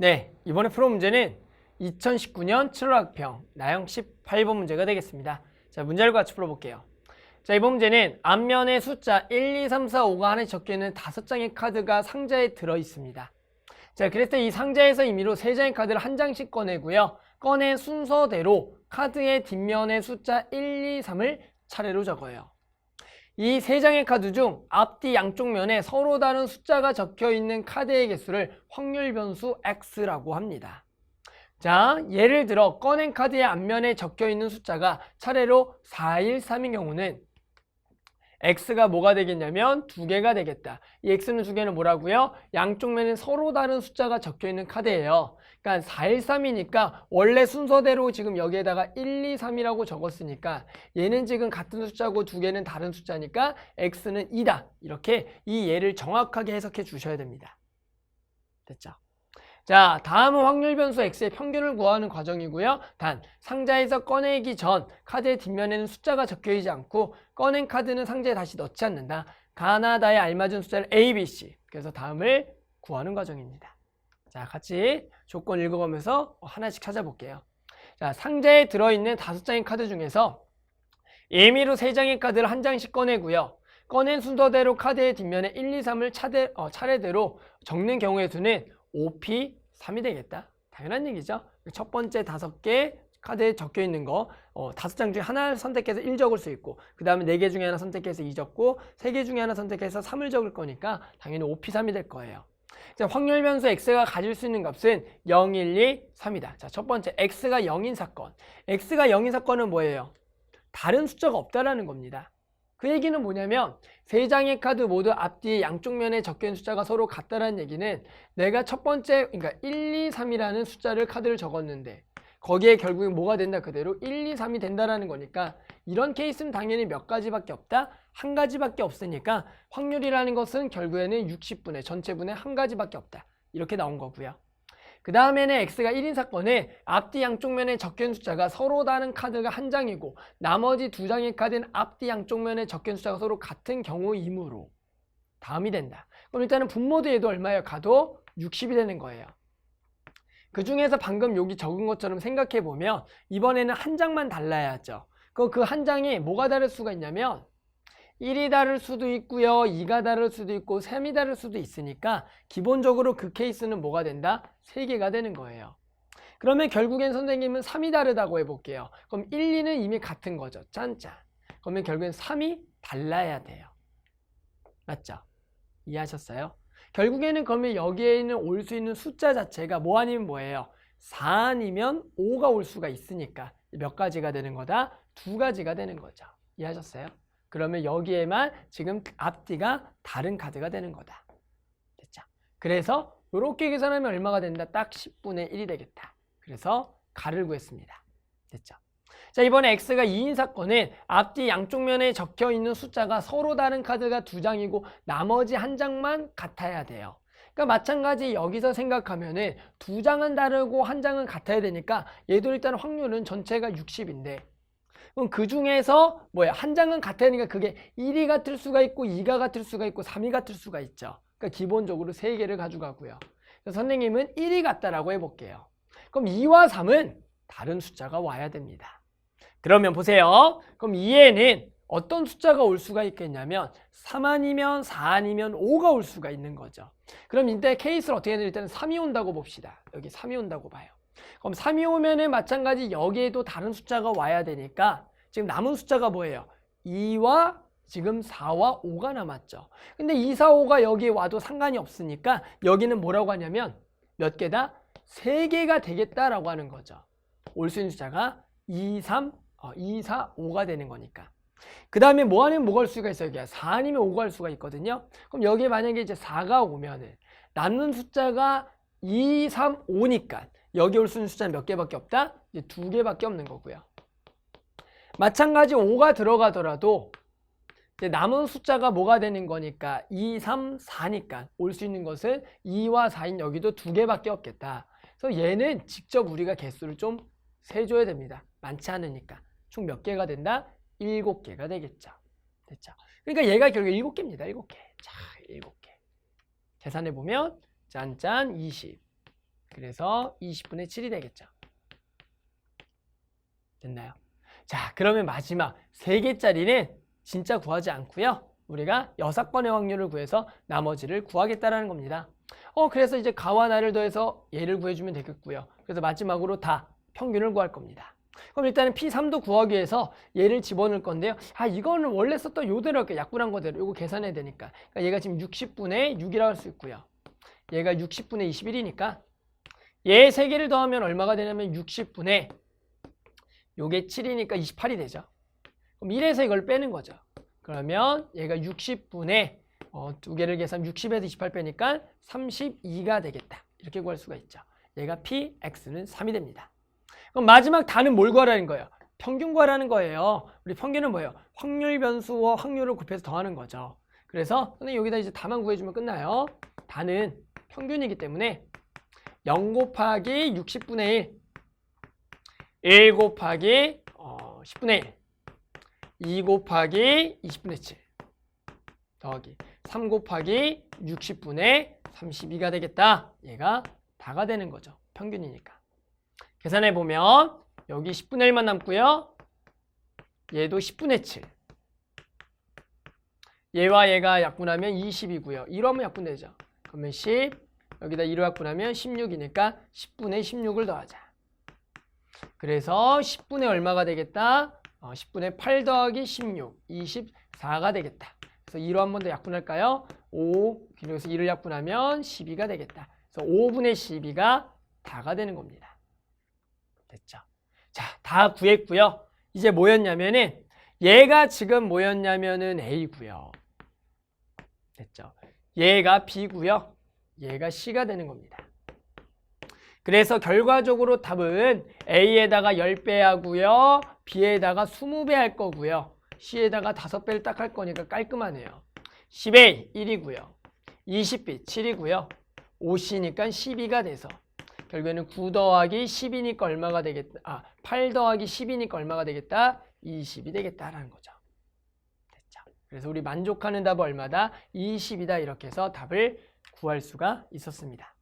네, 이번에 풀어 문제는 2019년 7월 학평 나형 18번 문제가 되겠습니다. 자, 문제를 같이 풀어볼게요. 자, 이번 문제는 앞면에 숫자 1, 2, 3, 4, 5가 하나에 적혀 있는 다섯 장의 카드가 상자에 들어 있습니다. 자, 그래서 이 상자에서 임의로 세 장의 카드를 한 장씩 꺼내고요. 꺼낸 순서대로 카드의 뒷면에 숫자 1, 2, 3을 차례로 적어요. 이 세 장의 카드 중 앞뒤 양쪽 면에 서로 다른 숫자가 적혀 있는 카드의 개수를 확률 변수 x라고 합니다. 자, 예를 들어 꺼낸 카드의 앞면에 적혀 있는 숫자가 차례로 4, 1, 3인 경우는 x가 뭐가 되겠냐면 두 개가 되겠다. 이 x는 두 개는 뭐라고요? 양쪽 면에 서로 다른 숫자가 적혀 있는 카드예요. 그러니까 4, 1, 3이니까 원래 순서대로 지금 여기에다가 1, 2, 3이라고 적었으니까 얘는 지금 같은 숫자고 두 개는 다른 숫자니까 x는 2다. 이렇게 이 예를 정확하게 해석해 주셔야 됩니다. 됐죠? 자, 다음은 확률 변수 x의 평균을 구하는 과정이고요. 단, 상자에서 꺼내기 전 카드의 뒷면에는 숫자가 적혀 있지 않고 꺼낸 카드는 상자에 다시 넣지 않는다. 가나다에 알맞은 숫자를 A, B, C. 그래서 다음을 구하는 과정입니다. 자, 같이 조건 읽어가면서 하나씩 찾아볼게요. 자, 상자에 들어있는 다섯 장의 카드 중에서 예미로 세 장의 카드를 한 장씩 꺼내고요. 꺼낸 순서대로 카드의 뒷면에 1, 2, 3을 차대, 어, 차례대로 적는 경우의 수는 5P 3이 되겠다. 당연한 얘기죠. 첫 번째 다섯 개 카드에 적혀 있는 거 어, 다섯 장 중에 하나를 선택해서 1 적을 수 있고 그 다음에 네 개 중에 하나 선택해서 2 적고 세 개 중에 하나 선택해서 3을 적을 거니까 당연히 5P3이 될 거예요. 자, 확률 변수 x가 가질 수 있는 값은 0, 1, 2, 3이다. 자, 첫 번째 x가 0인 사건. x가 0인 사건은 뭐예요? 다른 숫자가 없다라는 겁니다. 그 얘기는 뭐냐면 세 장의 카드 모두 앞뒤 양쪽 면에 있는 숫자가 서로 같다라는 얘기는 내가 첫 번째 그러니까 1, 2, 3이라는 숫자를 카드를 적었는데 거기에 결국엔 뭐가 된다 그대로 1, 2, 3이 된다라는 거니까 이런 케이스는 당연히 몇 가지밖에 없다 한 가지밖에 없으니까 확률이라는 것은 결국에는 60분의 전체분의 한 가지밖에 없다 이렇게 나온 거고요. 그 다음에는 x가 1인 사건에 앞뒤 양쪽 적혀 있는 숫자가 서로 다른 카드가 한 장이고 나머지 두 장의 카드는 앞뒤 양쪽 적혀 있는 숫자가 서로 같은 경우이므로 다음이 된다. 그럼 일단은 분모도 얘도 얼마예요? 가도 60이 되는 거예요. 그 중에서 방금 여기 적은 것처럼 생각해 보면 이번에는 한 장만 달라야죠. 그 한 장이 뭐가 다를 수가 있냐면 1이 다를 수도 있고요. 2가 다를 수도 있고 3이 다를 수도 있으니까 기본적으로 그 케이스는 뭐가 된다? 3개가 되는 거예요. 그러면 결국엔 선생님은 3이 다르다고 해볼게요. 그럼 1, 2는 이미 같은 거죠. 짠짠. 그러면 결국엔 3이 달라야 돼요. 맞죠? 이해하셨어요? 결국에는 그러면 여기에는 올 수 있는 숫자 자체가 뭐 아니면 뭐예요? 4 아니면 5가 올 수가 있으니까 몇 가지가 되는 거다? 두 가지가 되는 거죠. 이해하셨어요? 그러면 여기에만 지금 앞뒤가 다른 카드가 되는 거다. 됐죠? 그래서 이렇게 계산하면 얼마가 된다? 딱 10분의 1이 되겠다. 그래서 가를 구했습니다. 됐죠? 자 이번에 x가 2인 사건은 앞뒤 양쪽 면에 적혀 있는 숫자가 서로 다른 카드가 두 장이고 나머지 한 장만 같아야 돼요. 그러니까 마찬가지 여기서 생각하면은 두 장은 다르고 한 장은 같아야 되니까 얘도 일단 확률은 전체가 60인데 그럼 그 중에서 뭐야 한 장은 같아야 되니까 그게 1이 같을 수가 있고 2가 같을 수가 있고 3이 같을 수가 있죠. 그러니까 기본적으로 3개를 가져가고요. 선생님은 1이 같다라고 해볼게요. 그럼 2와 3은 다른 숫자가 와야 됩니다. 그러면 보세요. 그럼 2에는 어떤 숫자가 올 수가 있겠냐면 3 아니면 4 아니면 5가 올 수가 있는 거죠. 그럼 이때 케이스를 어떻게 해야 되는 3이 온다고 봅시다. 여기 3이 온다고 봐요. 그럼 3이 오면은 마찬가지 여기에도 다른 숫자가 와야 되니까 지금 남은 숫자가 뭐예요? 2와 지금 4와 5가 남았죠. 근데 2, 4, 5가 여기에 와도 상관이 없으니까 여기는 뭐라고 하냐면 몇 개다? 3개가 되겠다라고 하는 거죠. 올 수 있는 숫자가 2, 3, 어, 2, 4, 5가 되는 거니까. 그 다음에 뭐 아니면 뭐가 올 수가 있어요? 여기 4 아니면 5가 올 수가 있거든요. 그럼 여기에 만약에 이제 4가 오면은 남는 숫자가 2, 3, 5니까 여기 올 수 있는 숫자는 몇 개밖에 없다? 이제 두 개밖에 없는 거고요. 마찬가지 5가 들어가더라도 이제 남은 숫자가 뭐가 되는 거니까 2, 3, 4니까 올 수 있는 것은 2와 4인 여기도 두 개밖에 없겠다. 그래서 얘는 직접 우리가 개수를 좀 세줘야 됩니다. 많지 않으니까. 총 몇 개가 된다? 7개가 되겠죠. 됐죠? 그러니까 얘가 결국 7개입니다. 7개. 자, 7개. 계산해 보면 짠짠 20. 그래서 20분의 7이 되겠죠. 됐나요? 자, 그러면 마지막 세 개짜리는 진짜 구하지 않고요. 우리가 여섯 번의 확률을 구해서 나머지를 구하겠다라는 겁니다. 어, 그래서 이제 가와 나를 더해서 얘를 구해주면 되겠고요. 그래서 마지막으로 다 평균을 구할 겁니다. 그럼 일단은 P3도 구하기 위해서 얘를 집어넣을 건데요. 아, 이거는 원래 썼던 요대로 이렇게 약분한 거대로 이거 계산해야 되니까. 그러니까 얘가 지금 60분의 6이라고 할 수 있고요. 얘가 60분의 21이니까 얘세 개를 더하면 얼마가 되냐면 60분의 요게 7이니까 28이 되죠. 그럼 1에서 이걸 빼는 거죠. 그러면 얘가 60분의 어, 두 개를 계산 60에서 28 빼니까 32가 되겠다. 이렇게 구할 수가 있죠. 얘가 p, x는 3이 됩니다. 그럼 마지막 단은 뭘 구하라는 거예요? 평균 구하라는 거예요. 우리 평균은 뭐예요? 확률 변수와 확률을 곱해서 더하는 거죠. 그래서 선생님 여기다 이제 다만 구해주면 끝나요. 단은 평균이기 때문에 0 곱하기 60분의 1 1 곱하기 어, 10분의 1 2 곱하기 20분의 7 더하기 3 곱하기 60분의 32가 되겠다. 얘가 다가 되는 거죠. 평균이니까. 계산해 보면 여기 10분의 1만 남고요. 얘도 10분의 7. 얘와 얘가 약분하면 20이고요. 1로 하면 약분되죠. 그러면 10 여기다 2로 약분하면 16이니까 10분의 16을 더하자. 그래서 10분의 얼마가 되겠다? 어, 10분의 8 더하기 16, 24가 되겠다. 그래서 2로 한 번 더 약분할까요? 5, 그래서 2를 약분하면 12가 되겠다. 그래서 5분의 12가 다가 되는 겁니다. 됐죠? 자, 다 구했고요. 이제 뭐였냐면은 얘가 지금 뭐였냐면은 A고요. 됐죠? 얘가 B고요. 얘가 C가 되는 겁니다. 그래서 결과적으로 답은 A에다가 10배 하고요. B에다가 20배 할 거고요. C에다가 5배를 딱 할 거니까 깔끔하네요. 10A 1이고요. 20B 7이고요. 5C니까 12가 돼서 결국에는 9 더하기 10이니까 얼마가 되겠다. 아, 8 더하기 10이니까 얼마가 되겠다? 20이 되겠다라는 거죠. 됐죠. 그래서 우리 만족하는 답은 얼마다? 20이다 이렇게 해서 답을 구할 수가 있었습니다.